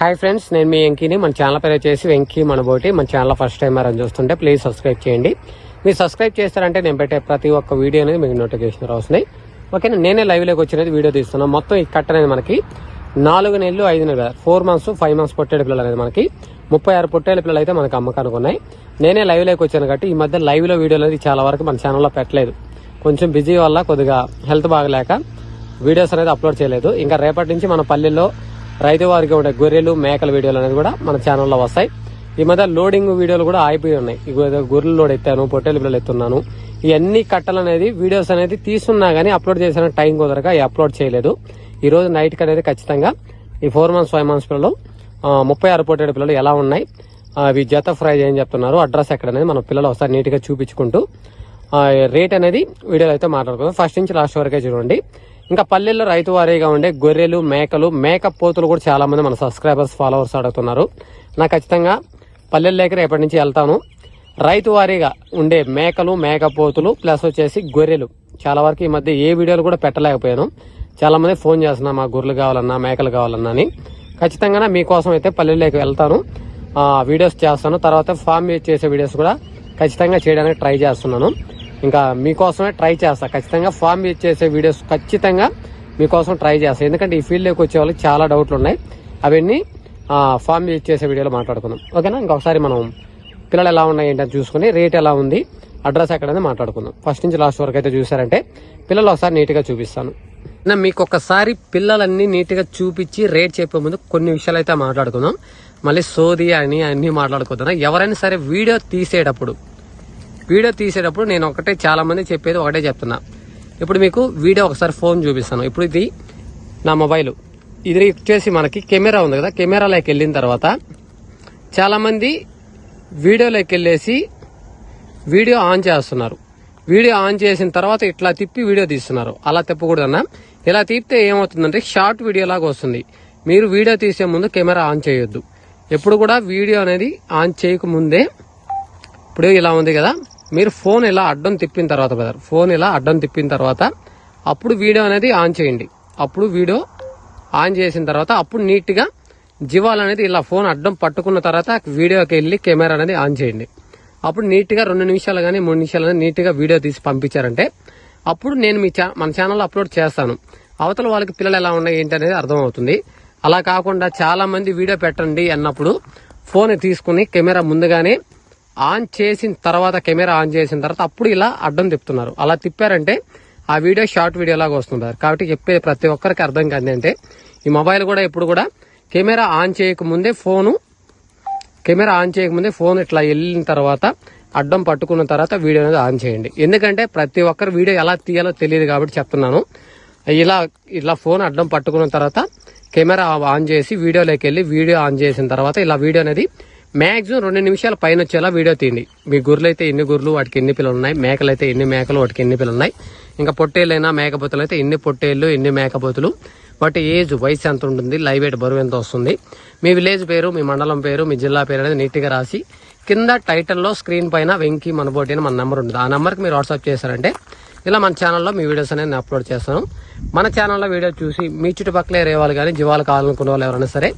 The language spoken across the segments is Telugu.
హాయ్ ఫ్రెండ్స్ నేను మీ వెంకీని. మన ఛానల్ పేరు వచ్చేసి వెంకీ మనబోటి. మన ఛానల్ ఫస్ట్ టైం అని చూస్తుంటే ప్లీజ్ సబ్స్క్రైబ్ చేయండి. మీరు సబ్స్క్రైబ్ చేస్తారంటే నేను పెట్టే ప్రతి ఒక్క వీడియో అనేది మీకు నోటిఫికేషన్ వస్తున్నాయి ఓకేనా నేనే లైవ్లోకి వచ్చినది వీడియో తీస్తున్నాను. మొత్తం ఈ కట్ట అనేది మనకి నాలుగు నెలలు ఐదు నెలలు ఫోర్ మంత్స్ ఫైవ్ మంత్స్ పొట్టేడు పిల్లలు అనేది మనకి ముప్పై ఆరు పొట్టేడు పిల్లలు అయితే మనకి అమ్మకానికి ఉన్నాయి. నేనే లైవ్లోకి వచ్చాను కాబట్టి ఈ మధ్య లైవ్లో వీడియోలు అనేది చాలా వరకు మన ఛానల్లో పెట్టలేదు. కొంచెం బిజీ వల్ల కొద్దిగా హెల్త్ బాగలేక వీడియోస్ అనేది అప్లోడ్ చేయలేదు. ఇంకా రేపటి నుంచి మన పల్లెల్లో రైతు వారికి ఉండే గొర్రెలు మేకల వీడియోలు అనేది కూడా మన ఛానల్లో వస్తాయి. ఈ మధ్య లోడింగ్ వీడియోలు కూడా ఆగిపోయి ఉన్నాయి. గొర్రెలు లోడ్ ఎత్తాను పొట్టేలు పిల్లలు ఎత్తున్నాను. ఇవన్నీ కట్టలు అనేది వీడియోస్ అనేది తీసున్నా గానీ అప్లోడ్ చేసిన టైం కుదరక అప్లోడ్ చేయలేదు. ఈ రోజు నైట్ అనేది ఖచ్చితంగా ఈ ఫోర్ మంత్స్ ఫైవ్ మంత్స్ పిల్లలు ముప్పై ఆరు పొట్టేడు పిల్లలు ఎలా ఉన్నాయి అవి జత ఫ్రై చేయని చెప్తున్నారు. అడ్రస్ ఎక్కడ అనేది మన పిల్లలు ఒకసారి నీట్గా చూపించుకుంటూ రేట్ అనేది వీడియోలో అయితే మాట్లాడుకుందాం. ఫస్ట్ నుంచి లాస్ట్ వరకే చూడండి. ఇంకా పల్లెల్లో రైతు వారీగా ఉండే గొర్రెలు మేకలు మేక పోతులు కూడా చాలా మంది మన సబ్స్క్రైబర్స్ ఫాలోవర్స్ అడుగుతున్నారు. నాకు ఖచ్చితంగా పల్లెల్లోకి రేపటి నుంచి వెళ్తాను. రైతు వారీగా ఉండే మేకలు మేకపోతులు ప్లస్ వచ్చేసి గొర్రెలు. చాలా వరకు ఈ మధ్య ఏ వీడియోలు కూడా పెట్టలేకపోయాను. చాలా మంది ఫోన్ చేస్తున్నా మా గొర్రెలు కావాలన్నా మేకలు కావాలన్నా అని. ఖచ్చితంగా మీకోసం అయితే పల్లెల్లోకి వెళ్తాను. వీడియోస్ చేస్తాను. తర్వాత ఫామ్ చేసే వీడియోస్ కూడా ఖచ్చితంగా చేయడానికి ట్రై చేస్తున్నాను. ఇంకా మీకోసమే ట్రై చేస్తా. ఖచ్చితంగా ఫామ్ చేసే వీడియోస్ ఖచ్చితంగా మీకోసం ట్రై చేస్తాను ఎందుకంటే ఈ ఫీల్డ్లోకి వచ్చే వాళ్ళకి చాలా డౌట్లు ఉన్నాయి అవన్నీ ఫామ్ చేసే వీడియోలో మాట్లాడుకుందాం. ఓకేనా? ఇంకొకసారి మనం పిల్లలు ఎలా ఉన్నాయి ఏంటని చూసుకుని రేట్ ఎలా ఉంది అడ్రస్ ఎక్కడనేది మాట్లాడుకుందాం. ఫస్ట్ నుంచి లాస్ట్ వరకు అయితే చూసారంటే పిల్లలు ఒకసారి నీట్గా చూపిస్తాను. నా మీకు ఒకసారి పిల్లలన్నీ నీట్గా చూపించి రేట్ చెప్పే ముందు కొన్ని విషయాలు అయితే మాట్లాడుకుందాం. మళ్ళీ సోది అని అన్ని మాట్లాడుకుందాం ఎవరైనా సరే వీడియో తీసేటప్పుడు వీడియో తీసేటప్పుడు నేను ఒకటే చాలా మంది చెప్పేది ఒకటే చెప్తున్నా. ఇప్పుడు మీకు వీడియో ఒకసారి ఫోన్ చూపిస్తాను. ఇప్పుడు ఇది నా మొబైల్. ఇది వచ్చేసి మనకి కెమెరా ఉంది కదా కెమెరాలోకి వెళ్ళిన తర్వాత చాలా మంది వీడియోలోకి వెళ్ళేసి వీడియో ఆన్ చేస్తున్నారు. వీడియో ఆన్ చేసిన తర్వాత ఇట్లా తిప్పి వీడియో తీస్తున్నారు. అలా తిప్పకూడదన్నా. ఇలా తిప్పితే ఏమవుతుందంటే షార్ట్ వీడియో లాగా వస్తుంది. మీరు వీడియో తీసే ముందు కెమెరా ఆన్ చేయొద్దు. ఎప్పుడు కూడా వీడియో అనేది ఆన్ చేయకముందే ఇప్పుడు ఇలా ఉంది కదా మీరు ఫోన్ ఇలా అడ్డం తిప్పిన తర్వాత బ్రదర్ ఫోన్ ఇలా అడ్డం తిప్పిన తర్వాత అప్పుడు వీడియో అనేది ఆన్ చేయండి. అప్పుడు వీడియో ఆన్ చేసిన తర్వాత అప్పుడు నీట్గా జీవాలు అనేది ఇలా ఫోన్ అడ్డం పట్టుకున్న తర్వాత వీడియోకి వెళ్ళి కెమెరా అనేది ఆన్ చేయండి. అప్పుడు నీట్గా రెండు నిమిషాలు కానీ మూడు నిమిషాలు కానీ నీట్గా వీడియో తీసి పంపించారంటే అప్పుడు నేను మీ ఛా మన ఛానల్లో అప్లోడ్ చేస్తాను. అవతల వాళ్ళకి పిల్లలు ఎలా ఉన్నాయి ఏంటి అనేది అర్థమవుతుంది. అలా కాకుండా చాలా మంది వీడియో పెట్టండి అన్నప్పుడు ఫోన్ తీసుకుని కెమెరా ముందుగానే ఆన్ చేసిన తర్వాత కెమెరా ఆన్ చేసిన తర్వాత అప్పుడు ఇలా అడ్డం తిప్పుతున్నారు. అలా తిప్పారంటే ఆ వీడియో షార్ట్ వీడియో లాగా వస్తుంటారు కాబట్టి చెప్పేది ప్రతి ఒక్కరికి అర్థం కాదు అంటే ఈ మొబైల్ కూడా ఇప్పుడు కూడా కెమెరా ఆన్ చేయకముందే ఫోను కెమెరా ఆన్ చేయకముందే ఫోన్ ఇట్లా వెళ్ళిన తర్వాత అడ్డం పట్టుకున్న తర్వాత వీడియో అనేది ఆన్ చేయండి. ఎందుకంటే ప్రతి ఒక్కరు వీడియో ఎలా తీయాలో తెలియదు కాబట్టి చెప్తున్నాను. ఇలా ఇలా ఫోన్ అడ్డం పట్టుకున్న తర్వాత కెమెరా ఆన్ చేసి వీడియోలోకి వెళ్ళి వీడియో ఆన్ చేసిన తర్వాత ఇలా వీడియో అనేది మ్యాక్సిమం రెండు నిమిషాల పైన వచ్చేలా వీడియో తీయండి. మీ గుర్రెలు అయితే ఎన్ని గుర్రెలు వాటికి ఎన్ని పిల్లలు ఉన్నాయి మేకలు అయితే ఎన్ని మేకలు వాటికి ఎన్ని పిల్లలు ఉన్నాయి ఇంకా పొట్టేళ్ళైనా మేకపోతులు అయితే ఎన్ని పొట్టేళ్ళు ఎన్ని మేకపోతులు. వాటి ఏజ్ వయసు ఎంత ఉంటుంది లైవ్ ఎయిట్ బరువు ఎంత వస్తుంది. మీ విలేజ్ పేరు మీ మండలం పేరు మీ జిల్లా పేరు అనేది నీట్గా రాసి కింద టైటిల్లో స్క్రీన్ పైన వెంకీ మనబోటి అని మన నెంబర్ ఉంటుంది. ఆ నెంబర్కి మీరు వాట్సాప్ చేశారంటే ఇలా మన ఛానల్లో మీ వీడియోస్ అనేది నేను అప్లోడ్ చేస్తాను. మన ఛానల్లో వీడియో చూసి మీ చుట్టుపక్కల రేవాళ్ళు కానీ జీవాలు కావాలనుకునే వాళ్ళు ఎవరైనా సరే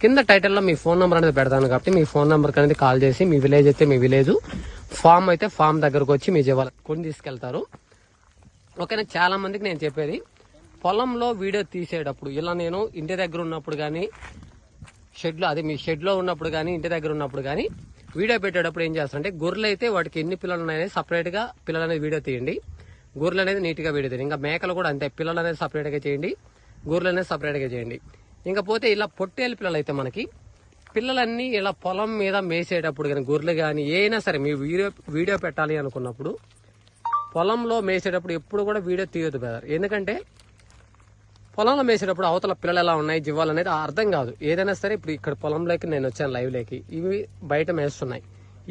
కింద టైటిల్లో మీ ఫోన్ నెంబర్ అనేది పెడతాను కాబట్టి మీ ఫోన్ నెంబర్కి అనేది కాల్ చేసి మీ విలేజ్ అయితే మీ విలేజ్ ఫామ్ అయితే ఫామ్ దగ్గరకు వచ్చి మీ జీవాలు కొని తీసుకెళ్తారు. ఓకేనా? చాలా మందికి నేను చెప్పేది పొలంలో వీడియో తీసేటప్పుడు ఇలా నేను ఇంటి దగ్గర ఉన్నప్పుడు కానీ షెడ్లో అదే మీ షెడ్లో ఉన్నప్పుడు కానీ ఇంటి దగ్గర ఉన్నప్పుడు కానీ వీడియో పెట్టేటప్పుడు ఏం చేస్తారంటే గొర్రెలు అయితే వాటికి ఎన్ని పిల్లలు ఉన్నాయని సపరేట్గా పిల్లలు అనేది వీడియో తీయండి. గొర్రెలు అనేది నీట్గా వీడియో తీయండి. ఇంకా మేకలు కూడా అంతే పిల్లలు అనేది సపరేట్గా చేయండి. గొర్రెలు అనేది సపరేట్గా చేయండి. ఇంకపోతే ఇలా పొట్టేలు పిల్లలు అయితే మనకి పిల్లలన్నీ ఇలా పొలం మీద మేసేటప్పుడు కానీ గొర్రెలు కానీ ఏదైనా సరే మీ వీడియో వీడియో పెట్టాలి అనుకున్నప్పుడు పొలంలో మేసేటప్పుడు ఎప్పుడు కూడా వీడియో తీయొద్దు బ్రదర్ ఎందుకంటే పొలంలో మేసేటప్పుడు అవతల పిల్లలు ఎలా ఉన్నాయి జీవాలు అనేది అర్థం కాదు. ఏదైనా సరే ఇప్పుడు ఇక్కడ పొలంలోకి నేను వచ్చాను లైవ్లోకి ఇవి బయట మేస్తున్నాయి.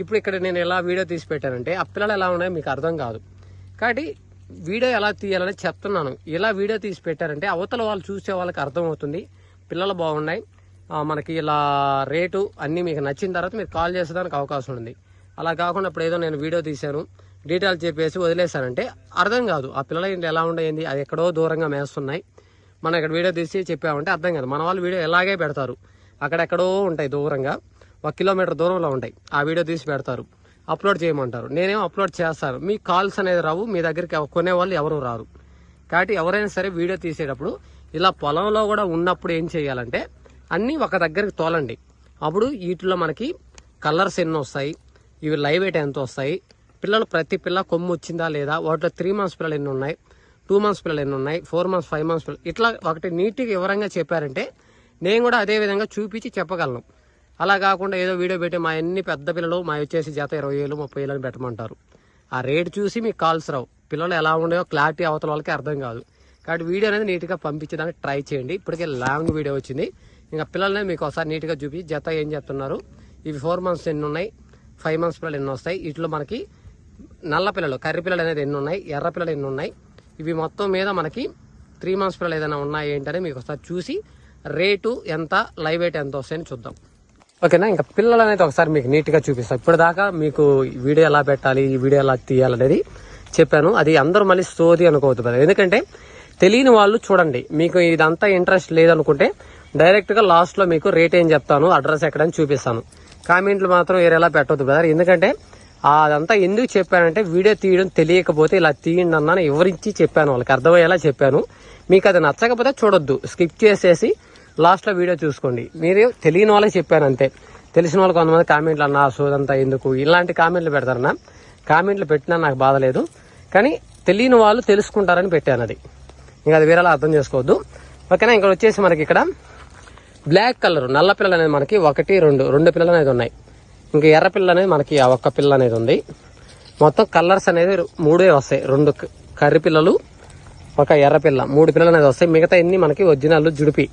ఇప్పుడు ఇక్కడ నేను ఎలా వీడియో తీసి పెట్టానంటే ఆ పిల్లలు ఎలా ఉన్నాయో మీకు అర్థం కాదు. కాబట్టి వీడియో ఎలా తీయాలని చెప్తున్నాను. ఇలా వీడియో తీసి పెట్టారంటే అవతల వాళ్ళు చూసే వాళ్ళకి అర్థమవుతుంది. పిల్లలు బాగున్నాయి. మనకి ఇలా రేటు అన్నీ మీకు నచ్చిన తర్వాత మీరు కాల్ చేసేదానికి అవకాశం ఉంది. అలా కాకుండా ఇప్పుడు ఏదో నేను వీడియో తీశాను. డీటెయిల్స్ చెప్పేసి వదిలేశానంటే అర్థం కాదు. ఆ పిల్లల ఇంట్లో ఎలా ఉండేది అది ఎక్కడో దూరంగా మేస్తున్నాయి. మనం ఇక్కడ వీడియో తీసి చెప్పామంటే అర్థం కాదు. మన వాళ్ళు వీడియో ఎలాగే పెడతారు. అక్కడెక్కడో ఉంటాయి దూరంగా. ఒక కిలోమీటర్ దూరంలో ఉంటాయి. ఆ వీడియో తీసి పెడతారు. అప్లోడ్ చేయమంటారు. నేనేం అప్లోడ్ చేస్తాను. మీ కాల్స్ అనేది రావు. మీ దగ్గరికి కొనేవాళ్ళు ఎవరు రారు. కాబట్టి ఎవరైనా సరే వీడియో తీసేటప్పుడు ఇలా పొలంలో కూడా ఉన్నప్పుడు ఏం చేయాలంటే అన్నీ ఒక దగ్గరికి తోలండి. అప్పుడు వీటిలో మనకి కలర్స్ ఎన్ని వస్తాయి ఇవి లైవ్ ఎయిట్ ఎంత వస్తాయి పిల్లలు ప్రతి పిల్ల కొమ్ము వచ్చిందా లేదా వాటిలో త్రీ మంత్స్ పిల్లలు ఎన్ని ఉన్నాయి టూ మంత్స్ పిల్లలు ఎన్ని ఉన్నాయి ఫోర్ మంత్స్ ఫైవ్ మంత్స్ పిల్లలు ఇట్లా ఒకటి నీట్గా వివరంగా చెప్పారంటే నేను కూడా అదే విధంగా చూపించి చెప్పగలను. అలా కాకుండా ఏదో వీడియో పెట్టి మా అన్ని పెద్ద పిల్లలు మా వచ్చేసి జత ఇరవై వేలు ముప్పై వేలు అని పెట్టమంటారు. ఆ రేటు చూసి మీకు కాల్స్ రావు. పిల్లలు ఎలా ఉన్నాయో క్లారిటీ అవతల వాళ్ళకి అర్థం కాదు. కాబట్టి వీడియో అనేది నీట్గా పంపించడానికి ట్రై చేయండి. ఇప్పటికే లాంగ్ వీడియో వచ్చింది. ఇంకా పిల్లల్ని మీకు ఒకసారి నీట్గా చూపి జత ఏం చెప్తున్నారు ఇవి ఫోర్ మంత్స్ ఎన్ని ఉన్నాయి? ఫైవ్ మంత్స్ పిల్లలు ఎన్ని వస్తాయి? వీటిలో మనకి నల్ల పిల్లలు కర్రి పిల్లలు అనేది ఎన్ని ఉన్నాయి? ఎర్ర పిల్లలు ఎన్ని ఉన్నాయి? ఇవి మొత్తం మీద మనకి త్రీ మంత్స్ పిల్లలు ఏదైనా ఉన్నాయి ఏంటనే మీకు ఒకసారి చూసి రేటు ఎంత లైవ్ వెయిట్ ఎంత వస్తాయని చూద్దాం. ఓకేనా? ఇంకా పిల్లలు అనేది ఒకసారి మీకు నీట్గా చూపిస్తాను ఇప్పుడు దాకా మీకు వీడియో ఎలా పెట్టాలి ఈ వీడియో ఎలా తీయాలనేది చెప్పాను. అది అందరూ మళ్ళీ సోది అనుకోవద్దు కదా ఎందుకంటే తెలియని వాళ్ళు చూడండి. మీకు ఇదంతా ఇంట్రెస్ట్ లేదనుకుంటే డైరెక్ట్గా లాస్ట్లో మీకు రేట్ ఏం చెప్తాను అడ్రస్ ఎక్కడని చూపిస్తాను. కామెంట్లు మాత్రం వేరేలా పెట్టవద్దు బ్రదర్ ఎందుకంటే అదంతా ఎందుకు చెప్పానంటే వీడియో తీయడం తెలియకపోతే ఇలా తీయండి అన్నాను వివరించి చెప్పాను వాళ్ళకి అర్థమయ్యేలా చెప్పాను. మీకు అది నచ్చకపోతే చూడొద్దు. స్కిప్ చేసేసి లాస్ట్లో వీడియో చూసుకోండి. మీరు తెలియని వాళ్ళకి చెప్పాను అంతే. తెలిసిన వాళ్ళు కొంతమంది కామెంట్లు అన్నా సోదంతా ఎందుకు? ఇలాంటి కామెంట్లు పెడతారన్నా కామెంట్లు పెట్టినా నాకు బాధ లేదు. కానీ తెలియని వాళ్ళు తెలుసుకుంటారని పెట్టాను అది. ఇంకా అది వేరేలా అర్థం చేసుకోవద్దు. ఓకేనా? ఇక్కడ వచ్చేసి మనకి ఇక్కడ బ్లాక్ కలర్ నల్ల పిల్లలు అనేది మనకి ఒకటి రెండు రెండు పిల్లలు అనేది ఉన్నాయి. ఇంకా ఎర్ర పిల్లలు అనేది మనకి ఆ ఒక్క పిల్ల అనేది ఉంది. మొత్తం కలర్స్ అనేది మూడే వస్తాయి. రెండు క- కర్రి పిల్లలు ఒక ఎర్ర పిల్ల మూడు పిల్లలు అనేది వస్తాయి. మిగతా ఎన్ని మనకి ఒరిజినల్ జుడిపి.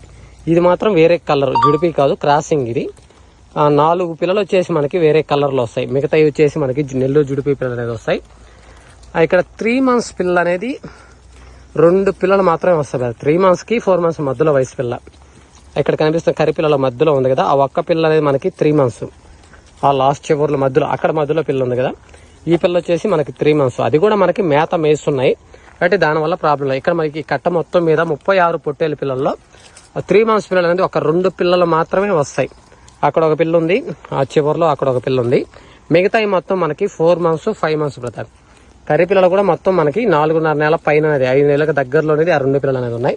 ఇది మాత్రం వేరే కలర్ జుడిపి కాదు క్రాసింగ్ ఇది. నాలుగు పిల్లలు వచ్చేసి మనకి వేరే కలర్లో వస్తాయి. మిగతా వచ్చేసి మనకి నెల్లూరు జుడిపి పిల్లలు అనేది వస్తాయి. ఇక్కడ త్రీ మంత్స్ పిల్ల అనేది రెండు పిల్లలు మాత్రమే వస్తాయి త్రీ మంత్స్కి ఫోర్ మంత్స్ మధ్యలో వయసు పిల్ల. ఇక్కడ కనిపిస్తున్న కరిపిల్లల మధ్యలో ఉంది కదా. ఆ ఒక్క పిల్ల అనేది మనకి త్రీ మంత్స్ ఆ లాస్ట్ చివర్ల మధ్యలో అక్కడ మధ్యలో పిల్ల ఉంది కదా. ఈ పిల్ల వచ్చేసి మనకి త్రీ మంత్స్ అది కూడా మనకి మేత మేస్తున్నాయి. కాబట్టి దానివల్ల ప్రాబ్లం లేదు. ఇక్కడ మనకి కట్ట మొత్తం మీద ముప్పై ఆరు పొట్టేలు పిల్లల్లో త్రీ మంత్స్ పిల్లలు అనేది ఒక రెండు పిల్లలు మాత్రమే వస్తాయి. అక్కడ ఒక పిల్ల ఉంది ఆ చివర్లో అక్కడ ఒక పిల్ల ఉంది. మిగతాయి మొత్తం మనకి four months five months brother. Curry పిల్లలు కూడా మొత్తం మనకి నాలుగున్నర నెలల పైన అనేది ఐదు నెలలకు దగ్గరలో అనేది ఆ రెండు పిల్లలు అనేది ఉన్నాయి.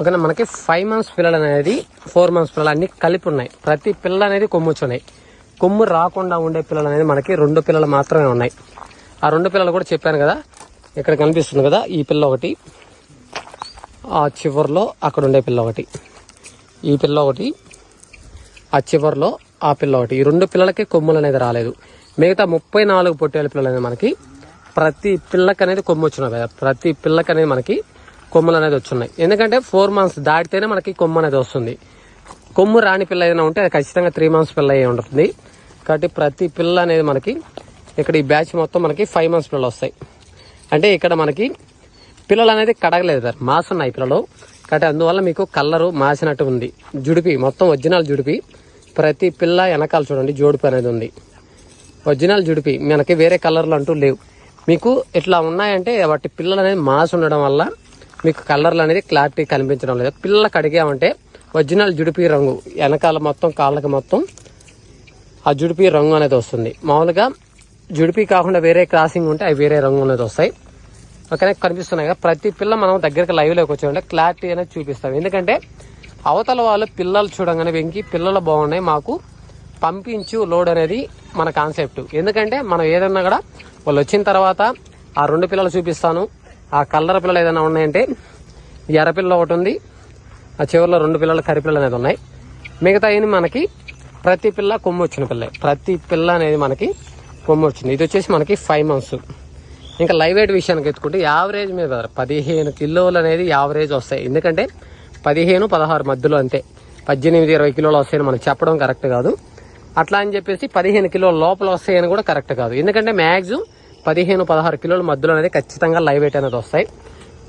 ఓకేనా మనకి ఫైవ్ మంత్స్ పిల్లలు అనేది ఫోర్ మంత్స్ పిల్లలు అన్ని కలిపి ఉన్నాయి. ప్రతి పిల్ల అనేది కొమ్ము వచ్చున్నాయి కొమ్ము రాకుండా ఉండే పిల్లలు అనేది మనకి రెండు పిల్లలు మాత్రమే ఉన్నాయి. ఆ రెండు పిల్లలు కూడా చెప్పాను కదా ఇక్కడ కనిపిస్తుంది కదా ఈ పిల్ల ఒకటి ఆ చివర్లో అక్కడ ఉండే పిల్ల ఒకటి. ఈ పిల్ల ఒకటి ఆ చివర్లో ఆ పిల్ల ఒకటి. ఈ రెండు పిల్లలకి కొమ్ములు అనేది రాలేదు. మిగతా ముప్పై నాలుగు పొట్టేళ్ళ పిల్లలు అనేది మనకి ప్రతి పిల్లకి అనేది కొమ్ము వచ్చినాయి కదా ప్రతి పిల్లకి అనేది మనకి కొమ్ములు అనేది వచ్చున్నాయి ఎందుకంటే ఫోర్ మంత్స్ దాటితేనే మనకి కొమ్ము అనేది వస్తుంది. కొమ్ము రాని పిల్ల ఏదైనా ఉంటే అది ఖచ్చితంగా త్రీ మంత్స్ పిల్ల అయి ఉంటుంది. కాబట్టి ప్రతి పిల్ల అనేది మనకి ఇక్కడ ఈ బ్యాచ్ మొత్తం మనకి ఫైవ్ మంత్స్ పిల్లలు వస్తాయి. అంటే ఇక్కడ మనకి పిల్లలు అనేది కడగలేదు సార్. మాసున్నాయి పిల్లలు. కాబట్టి అందువల్ల మీకు కలరు మాసినట్టు ఉంది. జుడిపి మొత్తం ఒరిజినల్ జుడిపి. ప్రతి పిల్ల వెనకాల చూడండి జోడిపి అనేది ఉంది. ఒరిజినల్ జుడిపి. మనకి వేరే కలర్లు అంటూ లేవు. మీకు ఇట్లా ఉన్నాయంటే వాటి పిల్లలు అనేది మాస్ ఉండడం వల్ల మీకు కలర్లు అనేది క్లారిటీ కనిపించడం లేదు. పిల్లలకు అడిగామంటే ఒరిజినల్ జుడిపి రంగు వెనకాల మొత్తం కాళ్ళకి మొత్తం ఆ జుడిపి రంగు అనేది వస్తుంది. మామూలుగా జుడిపి కాకుండా వేరే క్రాసింగ్ ఉంటే అవి వేరే రంగు అనేది వస్తాయి. ఓకేనా? కనిపిస్తున్నాయి కదా? ప్రతి పిల్ల మనం దగ్గరికి లైవ్లోకి వచ్చామంటే క్లారిటీ అనేది చూపిస్తాం. ఎందుకంటే అవతల వాళ్ళు పిల్లలు చూడంగానే వెంకి పిల్లలు బాగున్నాయి మాకు పంపించు లోడ్ అనేది మన కాన్సెప్ట్. ఎందుకంటే మనం ఏదన్నా కూడా వాళ్ళు వచ్చిన తర్వాత ఆ రెండు పిల్లలు చూపిస్తాను. ఆ కలర్ పిల్లలు ఏదైనా ఉన్నాయంటే ఎర్రపిల్ల ఒకటి ఉంది. ఆ చివరిలో రెండు పిల్లలు కరిపిల్లలు అనేది ఉన్నాయి. మిగతా మనకి ప్రతి పిల్ల కొమ్ము వచ్చిన పిల్ల. ప్రతి పిల్ల అనేది మనకి కొమ్ము వచ్చింది. ఇది వచ్చేసి మనకి ఫైవ్ మంత్స్ ఇంకా లైవ్ వెయిట్ విషయానికి ఎత్తుకుంటే యావరేజ్ మీద పదిహేను కిలోలు అనేది యావరేజ్ వస్తాయి. ఎందుకంటే పదిహేను పదహారు మధ్యలో అంతే. పద్దెనిమిది ఇరవై కిలోలు వస్తాయని మనం చెప్పడం కరెక్ట్ కాదు. అట్లా అని చెప్పేసి పదిహేను కిలోల లోపల వస్తాయని కూడా కరెక్ట్ కాదు. ఎందుకంటే మ్యాక్సిమం పదిహేను పదహారు కిలోల మధ్యలో అనేది ఖచ్చితంగా లైవ్ వెయిట్ అనేది వస్తాయి.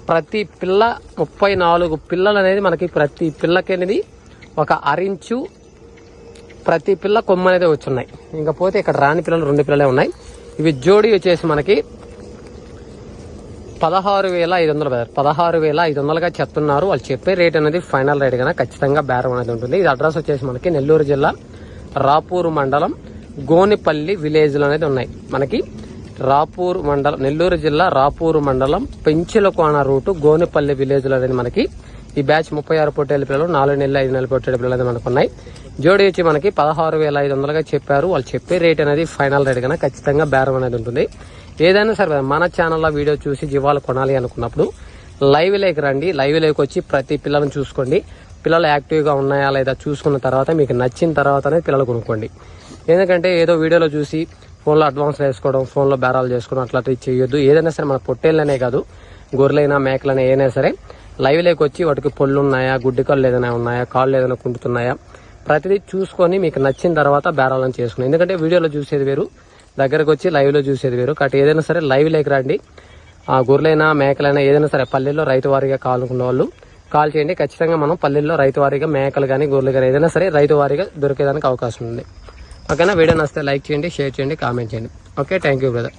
ప్రతి పిల్ల ముప్పై నాలుగు పిల్లలు అనేది మనకి ప్రతి పిల్లకి అనేది ఒక అరించు ప్రతి పిల్ల కొమ్మ అనేది వచ్చున్నాయి. ఇంకా పోతే ఇక్కడ రాని పిల్లలు రెండు పిల్లలే ఉన్నాయి. ఇవి జోడి వచ్చేసి మనకి పదహారు వేల ఐదు వందలు బ్రదర్ పదహారు వేల ఐదు వందలుగా చెప్తున్నారు. వాళ్ళు చెప్పే రేట్ అనేది ఫైనల్ రేట్ కన్నా ఖచ్చితంగా బేరం అనేది ఉంటుంది. ఇది అడ్రస్ వచ్చేసి మనకి నెల్లూరు జిల్లా రాపూరు మండలం గోనిపల్లి విలేజ్లు అనేది ఉన్నాయి. మనకి రాపూర్ మండలం నెల్లూరు జిల్లా రాపూరు మండలం పెంచిలకోన రూటు గోనిపల్లి విలేజ్లు అనేది మనకి ఈ బ్యాచ్ ముప్పై ఆరు పొట్టేల పిల్లలు నాలుగు నెలలు ఐదు నెలలు పొట్టేల పిల్లలు అనేది మనకు ఉన్నాయి. జోడి వచ్చి మనకి పదహారు వేల ఐదు వందలుగా చెప్పారు. వాళ్ళు చెప్పే రేట్ అనేది ఫైనల్ రేట్ కన్నా ఖచ్చితంగా బేరం అనేది ఉంటుంది. ఏదైనా సరే మన ఛానల్లో వీడియో చూసి జీవాలు కొనాలి అనుకున్నప్పుడు లైవ్ లేక్ రండి. లైవ్ లేక్ వచ్చి ప్రతి పిల్లలను చూసుకోండి. పిల్లలు యాక్టివ్గా ఉన్నాయా లేదా చూసుకున్న తర్వాత మీకు నచ్చిన తర్వాతనే పిల్లలు కొనుక్కోండి. ఎందుకంటే ఏదో వీడియోలో చూసి ఫోన్లో అడ్వాన్స్ వేసుకోవడం ఫోన్లో బేరాలు చేసుకోవడం అట్లా చేయొద్దు. ఏదైనా సరే మన పొట్టేళ్ళనే కాదు గొర్రెలైనా మేకలైనా ఏదైనా సరే లైవ్ లేకి వచ్చి వాటికి పళ్ళు ఉన్నాయా గుడ్డి కాళ్ళు ఏదైనా ఉన్నాయా కాళ్ళు ఏదైనా కుంటున్నాయా ప్రతిదీ చూసుకొని మీకు నచ్చిన తర్వాత బేరాలను చేసుకుని ఎందుకంటే వీడియోలో చూసేది వేరు దగ్గరకు వచ్చి లైవ్లో చూసేది వేరు. కాబట్టి ఏదైనా సరే లైవ్ లేకి రండి. ఆ గొర్రెలైనా మేకలైనా ఏదైనా సరే పల్లెల్లో రైతు వారిగా కావాలనుకున్న వాళ్ళు కాల్ చేయండి. ఖచ్చితంగా మనం పల్లెల్లో రైతు వారీగా మేకలు కానీ గొర్రెలు కానీ ఏదైనా సరే రైతు వారీగా దొరికేదానికి అవకాశం ఉంది. ఓకేనా? వీడియో నచ్చితే లైక్ చేయండి షేర్ చేయండి కామెంట్ చేయండి. ఓకే? Thank you brother.